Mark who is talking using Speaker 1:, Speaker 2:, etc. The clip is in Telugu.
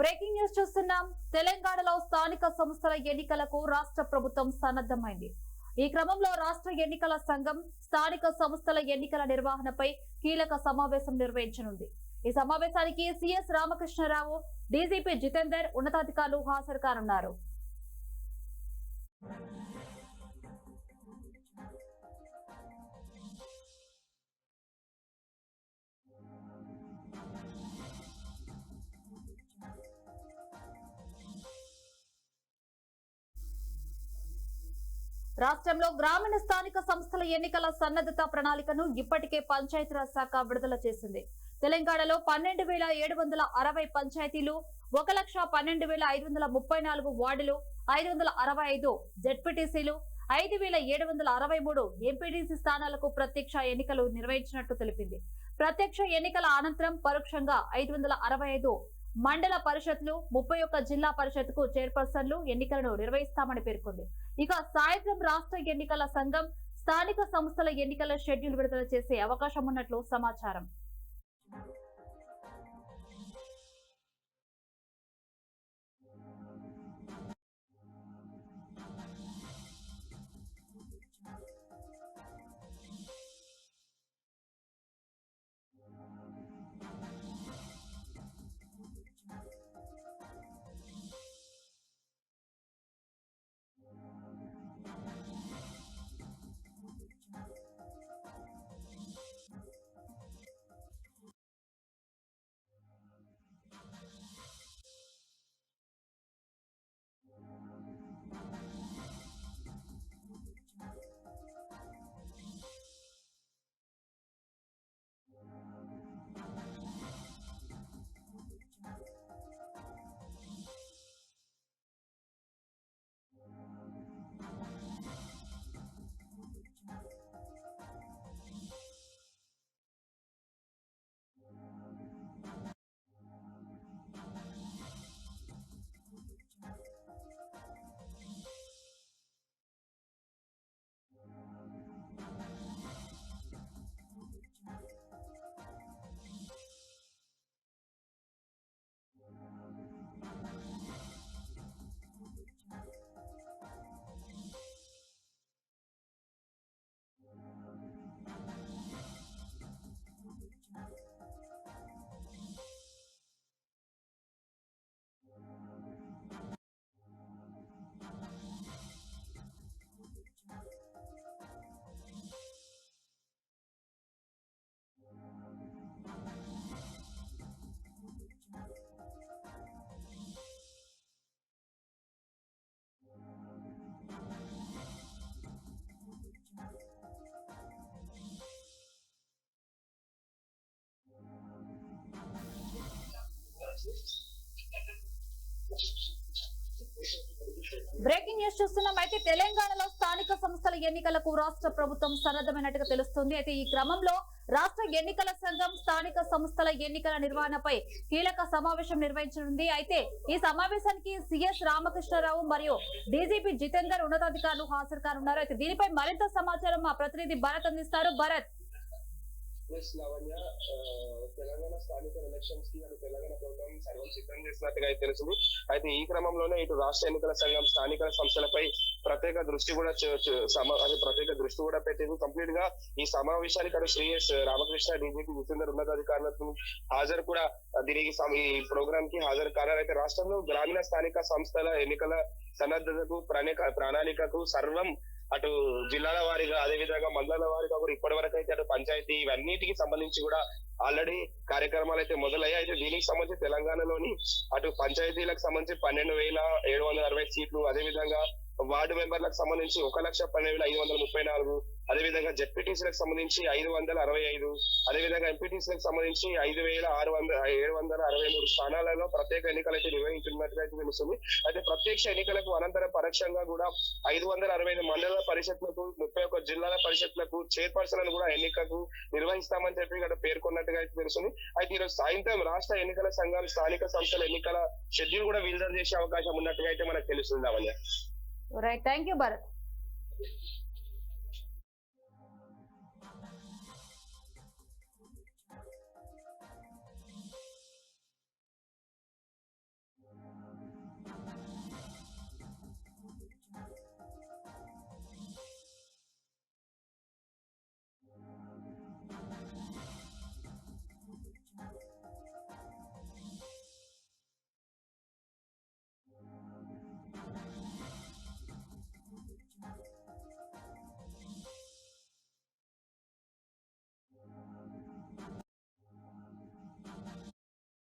Speaker 1: బ్రేకింగ్ న్యూస్ చూస్తున్నాం. తెలంగాణలో స్థానిక సంస్థల ఎన్నికలకు రాష్ట్ర ప్రభుత్వం సన్నద్ధమైంది. ఈ క్రమంలో రాష్ట్ర ఎన్నికల సంఘం స్థానిక సంస్థల ఎన్నికల నిర్వహణపై కీలక సమావేశం నిర్వహించనుంది. ఈ సమావేశానికి సిఎస్ రామకృష్ణరావు డీజీపీ జితేందర్ ఉన్నతాధికారులు హాజరు కానున్నారు. రాష్ట్రంలో గ్రామీణ స్థానిక సంస్థల ఎన్నికల సన్నద్ధత ప్రణాళికను ఇప్పటికే పంచాయతీరాజ్ శాఖ విడుదల చేసింది. తెలంగాణలో పన్నెండు వేల ఏడు వందల అరవై పంచాయతీలు ఒక లక్ష పన్నెండు వేల ఐదు వందల ముప్పై నాలుగు వార్డులు ఐదు వందల అరవై ఐదు జెడ్పీటీసీలు ఐదు వేల ఏడు వందల అరవై మూడు ఎంపీటీసీ స్థానాలకు ప్రత్యక్ష ఎన్నికలు నిర్వహించినట్టు తెలిపింది. ప్రత్యక్ష ఎన్నికల అనంతరం పరోక్షంగా ఐదు వందల అరవై ఐదు మండల పరిషత్లు ముప్పై ఒక్క జిల్లా పరిషత్కు చైర్పర్సన్లు ఎన్నికలను నిర్వహిస్తామని పేర్కొంది. ఇక సాయంత్రం రాష్ట్ర ఎన్నికల సంఘం స్థానిక సంస్థల ఎన్నికల షెడ్యూల్ విడుదల చేసే అవకాశం ఉన్నట్లు సమాచారం. బ్రేకింగ్ న్యూస్ చూస్తున్నాం. అయితే తెలంగాణలో స్థానిక సంస్థల ఎన్నికలకు రాష్ట్ర ప్రభుత్వం సన్నద్ధమైనట్టుగా తెలుస్తుంది. అయితే ఈ క్రమంలో రాష్ట్ర ఎన్నికల సంఘం స్థానిక సంస్థల ఎన్నికల నిర్వహణపై కీలక సమావేశం నిర్వహించనుంది. అయితే ఈ సమావేశానికి సిఎస్ రామకృష్ణరావు మరియు డీజీపీ జితేందర్ ఉన్నతాధికారులు హాజరు కానున్నారు. అయితే దీనిపై మరింత సమాచారం మా ప్రతినిధి భరత్ అందిస్తారు. భరత్
Speaker 2: ఎస్ లావణ్య తెలంగాణ స్థానిక ఎలక్షన్స్కి అటు తెలంగాణ ప్రభుత్వం సర్వం సిద్ధం చేసినట్టుగా అయితే తెలిసింది అయితే ఈ క్రమంలోనే ఇటు రాష్ట్ర ఎన్నికల సంఘం స్థానిక సంస్థలపై ప్రత్యేక దృష్టి కూడా అది ప్రత్యేక దృష్టి కూడా పెట్టింది. కంప్లీట్గా ఈ సమావేశానికి అటు శ్రీ ఎస్ రామకృష్ణ డీజీపీ జితేందర్ ఉన్నతాధికారులకు హాజరు కూడా దీనికి ఈ ప్రోగ్రామ్కి హాజరు కానున్నారు అయితే రాష్ట్రంలో గ్రామీణ స్థానిక సంస్థల ఎన్నికల సన్నద్ధతకు ప్రణాళికకు సర్వం అటు జిల్లాల వారీగా అదే విధంగా మండలాల వారిగా కూడా ఇప్పటి వరకు అయితే అటు పంచాయతీ ఇవన్నిటికి సంబంధించి కూడా ఆల్రెడీ కార్యక్రమాలు అయితే మొదలయ్యాయి. అయితే దీనికి సంబంధించి తెలంగాణలోని అటు పంచాయతీలకు సంబంధించి పన్నెండు వేల ఏడు వందల అరవై సీట్లు అదే విధంగా వార్డు మెంబర్లకు సంబంధించి ఒక లక్ష పన్నెండు వేల ఐదు వందల ముప్పై నాలుగు అదే విధంగా జెడ్పీటీసీలకు సంబంధించి ఐదు వందల అరవై ఐదు అదేవిధంగా ఎంపీటీసీలకు సంబంధించి ఐదు వేల ఆరు వందల ఏడు వందల అరవై మూడు స్థానాలలో ప్రత్యేక ఎన్నికలు అయితే నిర్వహించినట్టుగా అయితే తెలుస్తుంది. అయితే ప్రత్యక్ష ఎన్నికలకు అనంతరం పరోక్షంగా కూడా ఐదు వందల అరవై ఐదు మండల పరిషత్లకు ముప్పై ఒక్క జిల్లాల పరిషత్లకు చైర్పర్సన్లను కూడా ఎన్నికకు నిర్వహిస్తామని చెప్పి ఇక్కడ పేర్కొన్నట్టుగా అయితే తెలుస్తుంది. అయితే ఈరోజు సాయంత్రం రాష్ట్ర ఎన్నికల సంఘాలు స్థానిక సంస్థల ఎన్నికల షెడ్యూల్ కూడా విడుదల చేసే అవకాశం ఉన్నట్టుగా అయితే మనకు తెలుస్తుంది అవన్నీ
Speaker 1: Alright, Thank you, Bharat.